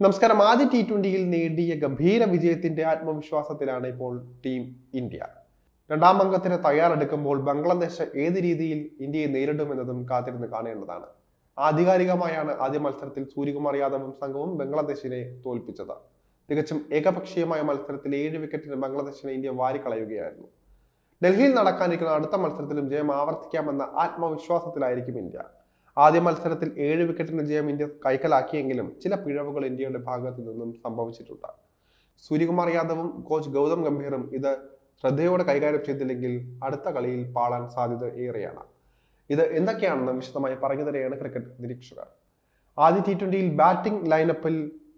നമസ്കാരം. ആദ്യ ടി ട്വന്റിയിൽ നേടിയ ഗംഭീര വിജയത്തിന്റെ ആത്മവിശ്വാസത്തിലാണ് ഇപ്പോൾ ടീം ഇന്ത്യ രണ്ടാം അംഗത്തിന് തയ്യാറെടുക്കുമ്പോൾ ബംഗ്ലാദേശ് ഏത് രീതിയിൽ ഇന്ത്യയെ നേരിടുമെന്നതും കാത്തിരുന്ന് കാണേണ്ടതാണ്. ആധികാരികമായാണ് ആദ്യ മത്സരത്തിൽ സൂര്യകുമാർ യാദവും സംഘവും ബംഗ്ലാദേശിനെ തോൽപ്പിച്ചത്. തികച്ചും ഏകപക്ഷീയമായ മത്സരത്തിൽ ഏഴ് വിക്കറ്റിന് ബംഗ്ലാദേശിനെ ഇന്ത്യ വാരിക്കളയുകയായിരുന്നു. ഡൽഹിയിൽ നടക്കാനിരിക്കുന്ന അടുത്ത മത്സരത്തിലും ജയം ആവർത്തിക്കാമെന്ന ആത്മവിശ്വാസത്തിലായിരിക്കും ഇന്ത്യ. ആദ്യ മത്സരത്തിൽ ഏഴ് വിക്കറ്റിന് ജയം ഇന്ത്യ കൈക്കലാക്കിയെങ്കിലും ചില പിഴവുകൾ ഇന്ത്യയുടെ ഭാഗത്തു നിന്നും സംഭവിച്ചിട്ടുണ്ട്. സൂര്യകുമാർ യാദവും കോച്ച് ഗൗതം ഗംഭീറും ഇത് ശ്രദ്ധയോടെ കൈകാര്യം ചെയ്തില്ലെങ്കിൽ അടുത്ത കളിയിൽ പാളാൻ സാധ്യത ഏറെയാണ്. ഇത് എന്തൊക്കെയാണെന്ന് വിശദമായി പറഞ്ഞു തരികയാണ് ക്രിക്കറ്റ് നിരീക്ഷകർ. ആദ്യ ടി ട്വന്റിയിൽ ബാറ്റിംഗ് ലൈനപ്പിൽ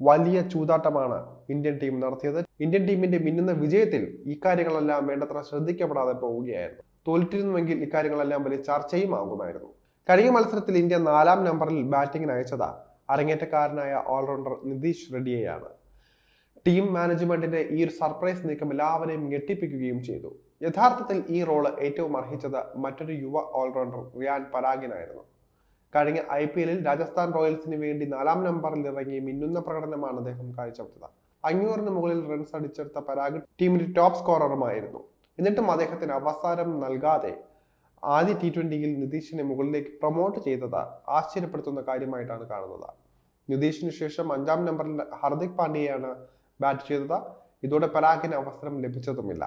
വലിയ ചൂതാട്ടമാണ് ഇന്ത്യൻ ടീം നടത്തിയത്. ഇന്ത്യൻ ടീമിന്റെ മിന്നുന്ന വിജയത്തിൽ ഇക്കാര്യങ്ങളെല്ലാം വേണ്ടത്ര ശ്രദ്ധിക്കപ്പെടാതെ പോവുകയായിരുന്നു. തോൽറ്റിരുന്നുവെങ്കിൽ ഇക്കാര്യങ്ങളെല്ലാം വലിയ ചർച്ചയും ആകുമായിരുന്നു. കഴിഞ്ഞ മത്സരത്തിൽ ഇന്ത്യ നാലാം നമ്പറിൽ ബാറ്റിംഗിന് അയച്ചത് അരങ്ങേറ്റക്കാരനായ ഓൾറൗണ്ടർ നിതീഷ് റെഡ്ഡിയെയാണ്. ടീം മാനേജ്മെന്റിന്റെ ഈ ഒരു സർപ്രൈസ് നീക്കം എല്ലാവരെയും ഞെട്ടിപ്പിക്കുകയും ചെയ്തു. യഥാർത്ഥത്തിൽ ഈ റോൾ ഏറ്റവും അർഹിച്ചത് മറ്റൊരു യുവ ഓൾറൗണ്ടർ റിയാൻ പരാഗിനായിരുന്നു. കഴിഞ്ഞ ഐ പി എല്ലിൽ രാജസ്ഥാൻ റോയൽസിന് വേണ്ടി നാലാം നമ്പറിൽ ഇറങ്ങി മിന്നുന്ന പ്രകടനമാണ് അദ്ദേഹം കാഴ്ചവെച്ചത്. അഞ്ഞൂറിന് മുകളിൽ റൺസ് അടിച്ചെടുത്ത പരാഗ് ടീമിന്റെ ടോപ്പ് സ്കോററുമായിരുന്നു. എന്നിട്ടും അദ്ദേഹത്തിന് അവസരം നൽകാതെ ആദ്യ ടി ട്വന്റിയിൽ നിതീഷിനെ മുകളിലേക്ക് പ്രൊമോട്ട് ചെയ്തത് ആശ്ചര്യപ്പെടുത്തുന്ന കാര്യമായിട്ടാണ് കാണുന്നത്. നിതീഷിന് ശേഷം അഞ്ചാം നമ്പറിൽ ഹർദിക് പാണ്ഡ്യയാണ് ബാറ്റ് ചെയ്തത്. ഇതോടെ പരാഗിന് അവസരം ലഭിച്ചതുമില്ല.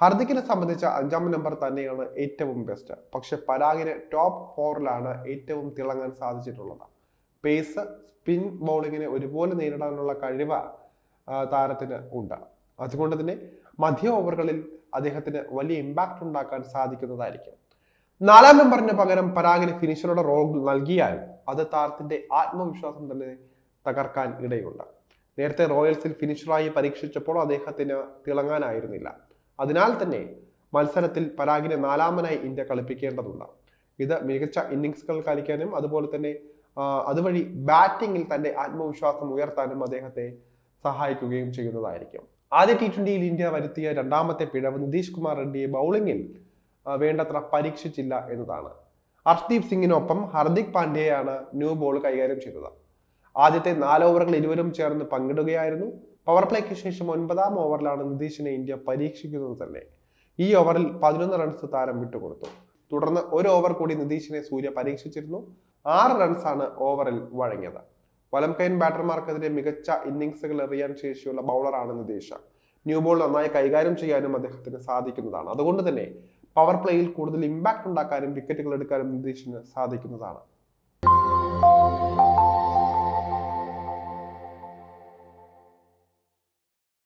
ഹർദിക്കിനെ സംബന്ധിച്ച അഞ്ചാം നമ്പർ തന്നെയാണ് ഏറ്റവും ബെസ്റ്റ് പക്ഷെ പരാഗിന് ടോപ്പ് ഫോറിലാണ് ഏറ്റവും തിളങ്ങാൻ സാധിച്ചിട്ടുള്ളത്. പേസ് സ്പിൻ ബൗളിങ്ങിനെ ഒരുപോലെ നേരിടാനുള്ള കഴിവ് താരത്തിന് ഉണ്ട്. അതുകൊണ്ട് തന്നെ മധ്യ ഓവറുകളിൽ അദ്ദേഹത്തിന് വലിയ ഇമ്പാക്റ്റ് ഉണ്ടാക്കാൻ സാധിക്കുന്നതായിരിക്കും. നാലാം നമ്പറിന് പകരം പരാഗിന് ഫിനിഷറുടെ റോൾ നൽകിയാൽ അത് താരത്തിന്റെ ആത്മവിശ്വാസം തന്നെ തകർക്കാൻ ഇടയുണ്ട്. നേരത്തെ റോയൽസിൽ ഫിനിഷറായി പരീക്ഷിച്ചപ്പോൾ അദ്ദേഹത്തിന് തിളങ്ങാനായിരുന്നില്ല. അതിനാൽ തന്നെ മത്സരത്തിൽ പരാഗിനെ നാലാമനായി ഇന്ത്യ കളിപ്പിക്കേണ്ടതുണ്ട്. ഇത് മികച്ച ഇന്നിങ്സുകൾ കളിക്കാനും അതുപോലെ തന്നെ അതുവഴി ബാറ്റിംഗിൽ തന്റെ ആത്മവിശ്വാസം ഉയർത്താനും അദ്ദേഹത്തെ സഹായിക്കുകയും ചെയ്യുന്നതായിരിക്കും. ആദ്യ ടി ട്വന്റിയിൽ ഇന്ത്യ വരുത്തിയ രണ്ടാമത്തെ പിഴവ് നിതീഷ് കുമാർ റെഡ്ഡിയെ ബൗളിംഗിൽ വേണ്ടത്ര പരീക്ഷിച്ചില്ല എന്നതാണ്. അർഷ്ദീപ് സിംഗിനൊപ്പം ഹർദിക് പാണ്ഡ്യയാണ് ന്യൂ ബോൾ കൈകാര്യം ചെയ്തത്. ആദ്യത്തെ നാല് ഓവറുകൾ ഇരുവരും ചേർന്ന് പങ്കിടുകയായിരുന്നു. പവർ പ്ലേക്ക് ശേഷം ഒൻപതാം ഓവറിലാണ് നിതീഷിനെ ഇന്ത്യ പരീക്ഷിക്കുന്നത് തന്നെ. ഈ ഓവറിൽ പതിനൊന്ന് റൺസ് താരം വിട്ടുകൊടുത്തു. തുടർന്ന് ഒരു ഓവർ കൂടി നിതീഷിനെ സൂര്യ പരീക്ഷിച്ചിരുന്നു. ആറ് റൺസാണ് ഓവറിൽ വഴങ്ങിയത്. വലംകൈൻ ബാറ്റർമാർക്കെതിരെ മികച്ച ഇന്നിങ്സുകൾ എറിയാൻ ശേഷിയുള്ള ബൗളറാണ് നിതീഷ്. ന്യൂ ബോൾ നന്നായി കൈകാര്യം ചെയ്യാനും അദ്ദേഹത്തിന് സാധിക്കുന്നതാണ്. അതുകൊണ്ട് തന്നെ പവർ പ്ലേയിൽ കൂടുതൽ ഇമ്പാക്ട് ഉണ്ടാക്കാനും വിക്കറ്റുകൾ എടുക്കാനും നിതീഷിന് സാധിക്കുന്നതാണ്.